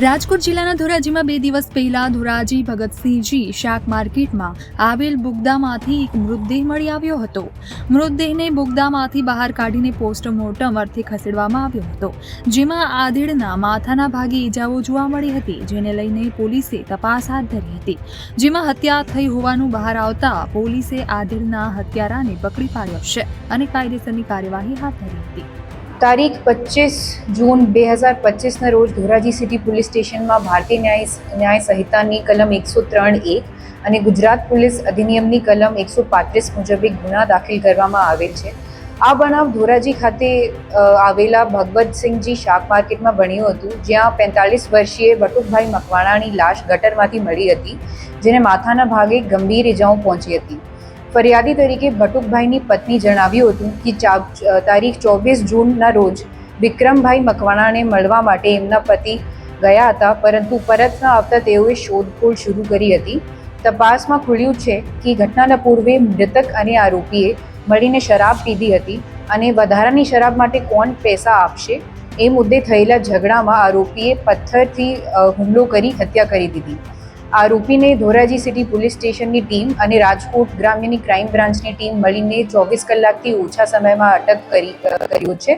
રાજકોટ જિલ્લાના ધોરાજીમાં બે દિવસ પહેલા ધોરાજી ભગતસિંહજી શાક માર્કેટમાં આવેલ બુગદામાંથી એક મૃતદેહ મળી આવ્યો હતો. મૃતદેહને બુગદામાંથી બહાર કાઢીને પોસ્ટમોર્ટમ અર્થે ખસેડવામાં આવ્યો હતો. જેમાં આધેડના માથાના ભાગે ઈજાઓ જોવા મળી હતી, જેને લઈને પોલીસે તપાસ હાથ ધરી હતી. જેમાં હત્યા થઈ હોવાનું બહાર આવતા પોલીસે આધેડના હત્યારાને પકડી પાડ્યો છે અને કાયદેસરની કાર્યવાહી હાથ ધરી હતી. તારીખ પચીસ જૂન બે હજાર પચીસના રોજ ધોરાજી સિટી પોલીસ સ્ટેશનમાં ભારતીય ન્યાય ન્યાય સંહિતાની કલમ એકસો ત્રણ એક અને ગુજરાત પોલીસ અધિનિયમની કલમ એકસો પાંત્રીસ મુજબ એક ગુના દાખલ કરવામાં આવેલ છે. આ બનાવ ધોરાજી ખાતે આવેલા ભગવતસિંહજી શાક માર્કેટમાં બન્યું હતું, જ્યાં પેંતાલીસ વર્ષીય બટુકભાઈ મકવાણાની લાશ ગટરમાંથી મળી હતી, જેને માથાના ભાગે ગંભીર ઇજાઓ પહોંચી હતી. ફરિયાદી તરીકે ભટુકભાઈની પત્ની જણાવ્યું હતું કે તારીખ ચોવીસ જૂનના રોજ વિક્રમભાઈ મકવાણાને મળવા માટે એમના પતિ ગયા હતા, પરંતુ પરત ન આવતા તેઓએ શોધખોળ શરૂ કરી હતી. તપાસમાં ખુલ્યું છે કે ઘટનાના પૂર્વે મૃતક અને આરોપીએ મળીને શરાબ પીધી હતી અને વધારાની શરાબ માટે કોણ પૈસા આપશે એ મુદ્દે થયેલા ઝઘડામાં આરોપીએ પથ્થરથી હુમલો કરી હત્યા કરી દીધી. આરોપીને ધોરાજી સિટી પોલીસ સ્ટેશનની ટીમ અને રાજકોટ ગ્રામ્યની ક્રાઇમ બ્રાન્ચની ટીમ મળીને ચોવીસ કલાકથી ઓછા સમયમાં અટક કરી કર્યો છે.